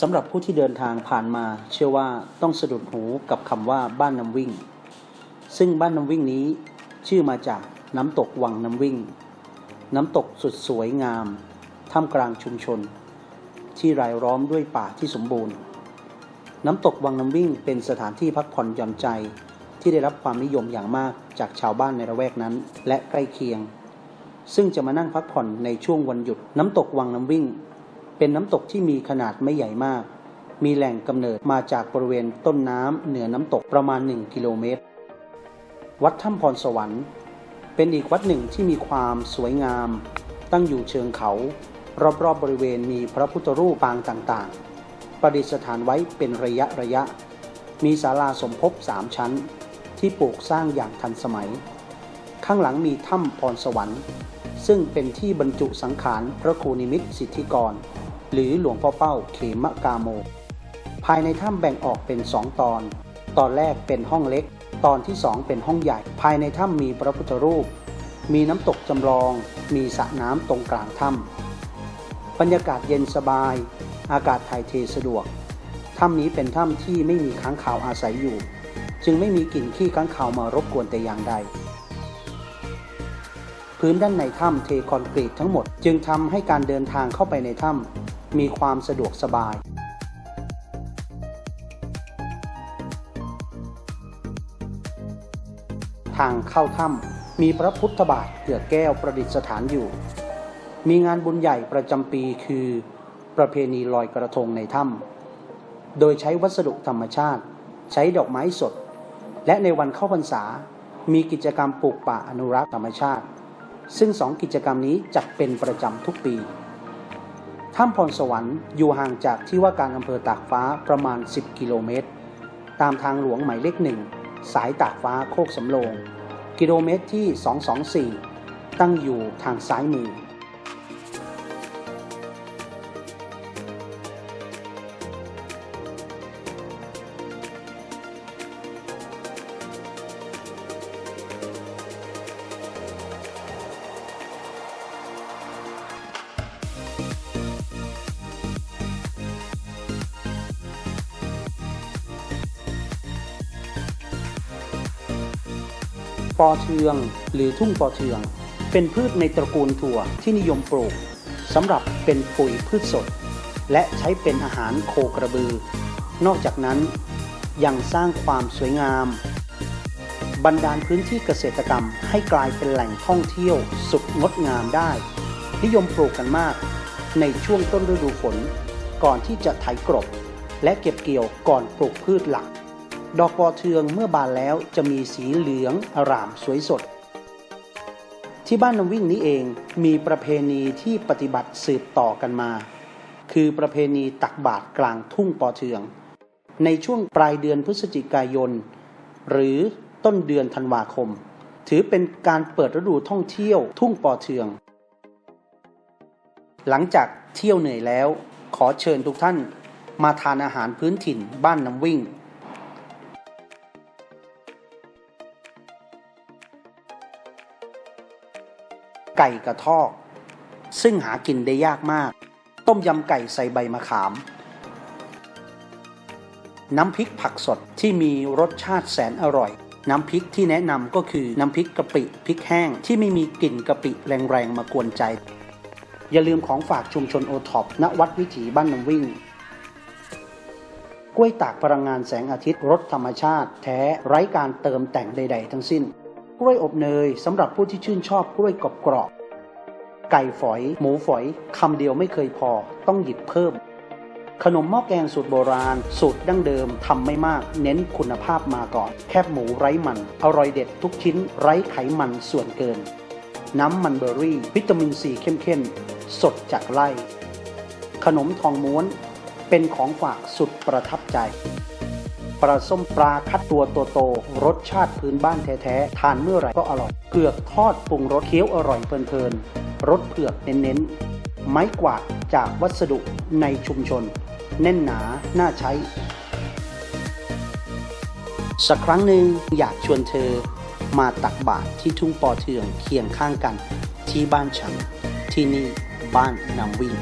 สำหรับผู้ที่เดินทางผ่านมา เชื่อว่าต้องสะดุดหูกับคำว่าบ้านน้ำวิ่ง ซึ่งบ้านน้ำวิ่งนี้ ชื่อมาจากน้ำตกวังน้ำวิ่ง น้ำตกสุดสวยงาม ท่ามกลางชุมชน ที่รายล้อมด้วยป่าที่สมบูรณ์ น้ำตกวังน้ำวิ่งเป็นสถานที่พักผ่อนหย่อนใจที่ได้รับความนิยมอย่างมากจากชาวบ้านในระแวกนั้น และใกล้เคียง ซึ่งจะมานั่งพักผ่อนในช่วงวันหยุดน้ำตกวังน้ำวิ่ง เป็นน้ำตกที่มีขนาดไม่ใหญ่มาก มีแหล่งกำเนิดมาจากบริเวณต้นน้ำเหนือน้ำตกประมาณ 1 กิโลเมตร วัดถ้ำพรสวรรค์ เป็นอีกวัดหนึ่งที่มีความสวยงาม ตั้งอยู่เชิงเขา รอบๆบบริเวณมีพระพุทธรูปปางต่างๆ ประดิษฐานไว้เป็นระยะระยะ มีศาลาสมภพสามชั้น ที่ปลูกสร้างอย่างทันสมัย ข้างหลังมีถ้ำพรสวรรค์ซึ่งเป็นที่บรรจุสังขารพระครูนิมิตสิทธิกร หรือหลวงพ่อเป้าเขมกาโม ภายในถ้ำแบ่งออกเป็นสองตอน ตอนแรกเป็นห้องเล็ก ตอนที่สองเป็นห้องใหญ่ ภายในถ้ำมีพระพุทธรูป มีน้ำตกจำลอง มีสระน้ำตรงกลางถ้ำบรรยากาศเย็นสบาย อากาศถ่ายเทสะดวก ถ้ำนี้เป็นถ้ำที่ไม่มีค้างคาวอาศัยอยู่ จึงไม่มีกลิ่นขี้ค้างคาวมารบกวนแต่อย่างใดพื้นด้านในถ้ำเทคอนกรีตทั้งหมด จึงทำให้การเดินทางเข้าไปในถ้ำ มีความสะดวกสบายทางเข้าถ้ำมีพระพุทธบาทเกือแก้วประดิษฐานอยู่ มีงานบุญใหญ่ประจำปีคือ ประเพณีลอยกระทงในถ้ำโดยใช้วัสดุธรรมชาติ ใช้ดอกไม้สด และในวันเข้าพรรษา มีกิจกรรมปลูกป่าอนุรักษ์ธรรมชาติ ซึ่งสองกิจกรรมนี้จัดเป็นประจำทุกปี ถ้ำพรสวรรค์อยู่ห่างจากที่ว่าการอำเภอตากฟ้าประมาณ 10 กิโลเมตร ตามทางหลวงหมายเลขหนึ่งสายตากฟ้าโคกสำโรง กิโลเมตรที่ 224 ตั้งอยู่ทางซ้ายมือ อเทือง หรือทุ่งปอเทือง เป็นพืชในตระกูลถั่วที่นิยมปลูกสำหรับเป็นปุ๋ยพืชสด และใช้เป็นอาหารโคกระบือ นอกจากนั้นยังสร้างความสวยงาม บรรดาลพื้นที่เกษตรกรรมให้กลายเป็นแหล่งท่องเที่ยวสุดงดงามได้ นิยมปลูกกันมาก ในช่วงต้นฤดูฝน ก่อนที่จะไถกรบและเก็บเกี่ยวก่อนปลูกพืชหลัก ดอกปอเทืองเมื่อบานแล้วจะมีสีเหลืองอร่ามสวยสด ที่บ้านน้ำวิ่งนี้เองมีประเพณีที่ปฏิบัติสืบต่อกันมา คือประเพณีตักบาตรกลางทุ่งปอเทือง ในช่วงปลายเดือนพฤศจิกายน หรือต้นเดือนธันวาคม ถือเป็นการเปิดฤดูท่องเที่ยวทุ่งปอเทือง หลังจากเที่ยวเหนื่อยแล้ว ขอเชิญทุกท่านมาทานอาหารพื้นถิ่นบ้านน้ำวิ่ง ไก่กระทอก ซึ่งหากินได้ยากมาก ต้มยำไก่ใส่ใบมะขาม น้ำพริกผักสดที่มีรสชาติแสนอร่อย น้ำพริกที่แนะนำก็คือน้ำพริกกะปิพริกแห้งที่ไม่มีกลิ่นกะปิแรงๆมากวนใจ อย่าลืมของฝากชุมชนโอท็อปณวัดวิถีบ้านน้ำวิ่งกล้วยตากพลังงานแสงอาทิตย์รสธรรมชาติ แท้ไร้การเติมแต่งใด ๆ ทั้งสิ้น กล้วยอบเนยสำหรับผู้ที่ชื่นชอบกล้วยกรอบๆไก่ฝอย หมูฝอยคำเดียวไม่เคยพอต้องหยิบเพิ่ม ขนมหม้อแกงสูตรโบราณ สูตรดั้งเดิมทำไม่มาก เน้นคุณภาพมาก่อน แคบหมูไร้มัน อร่อยเด็ดทุกชิ้นไร้ไขมันส่วนเกิน น้ำมันเบอร์รี่ วิตามินซีเข้มๆ สดจากไร่ขนมทองม้วนเป็นของฝากสุดประทับใจ ปลาส้มปลาคัดตัวโตๆรสชาติพื้นบ้านแท้ๆ ทานเมื่อไหร่ก็อร่อย เผือกทอดปรุงรสเคี้ยวอร่อยเพลินๆ รสเผือกเน้นๆ ไม้กวาดจากวัสดุในชุมชน แน่นหนา น่าใช้ สักครั้งหนึ่งอยากชวนเธอ มาตักบาตรที่ทุ่งปอเทืองเคียงข้างกัน ที่บ้านฉัน ที่นี่บ้านนำวิ่ง